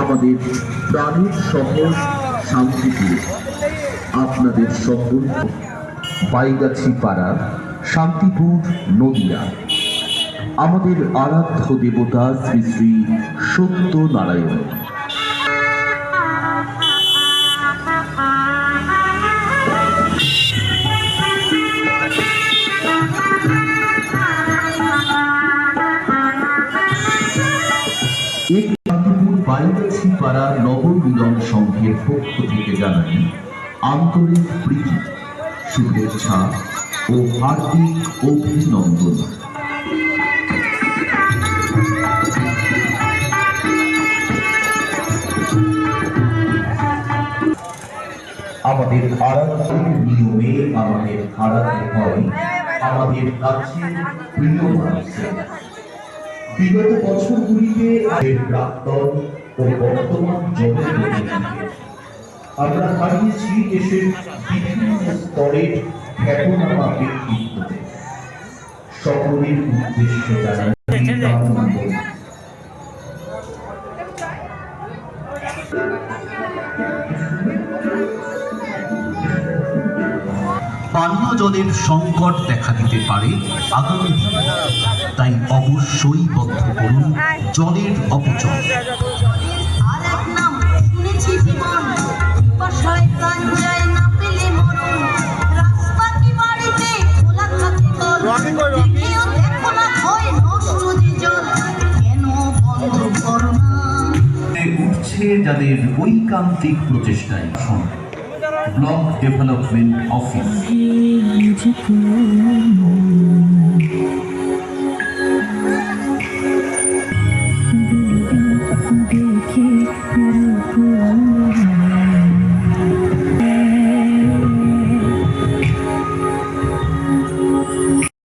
আমাদের প্রাণের শহর শান্তিপুর আপনাদের সকল বাইগাছি পাড়া, শান্তিপুর, নদিয়া। আমাদের আরাধ্য দেবতা শ্রী শ্রী সত্যনারায়ণ। বাইগাছি পাড়া নগর মিলন সংঘের পক্ষ থেকে জানাই আন্তরিক প্রীতি, শুভেচ্ছা ও হার্দিক অভিনন্দন। আমাদের আরাধনার নিয়মে আমাদের হারাতে হয়, আমাদের কাছে প্রিয় মানুষের। বিগত বছরগুলিতে প্রাক্তন ও বর্তমান জনপ্রতিনিধিদের আমরা হারিয়েছি দেশের বিভিন্ন স্তরের খ্যাতনামা ব্যক্তিত্বদের। সকলের উদ্দেশ্যে পানীয় জলের সংকট দেখা দিতে পারে আগামী তাই অবশ্যই বদ্ধ করুন জলের অপচয়। উঠছে যাদের ঐকান্তিক প্রচেষ্টায় শোন ব্লক ডেভেলপমেন্ট অফিস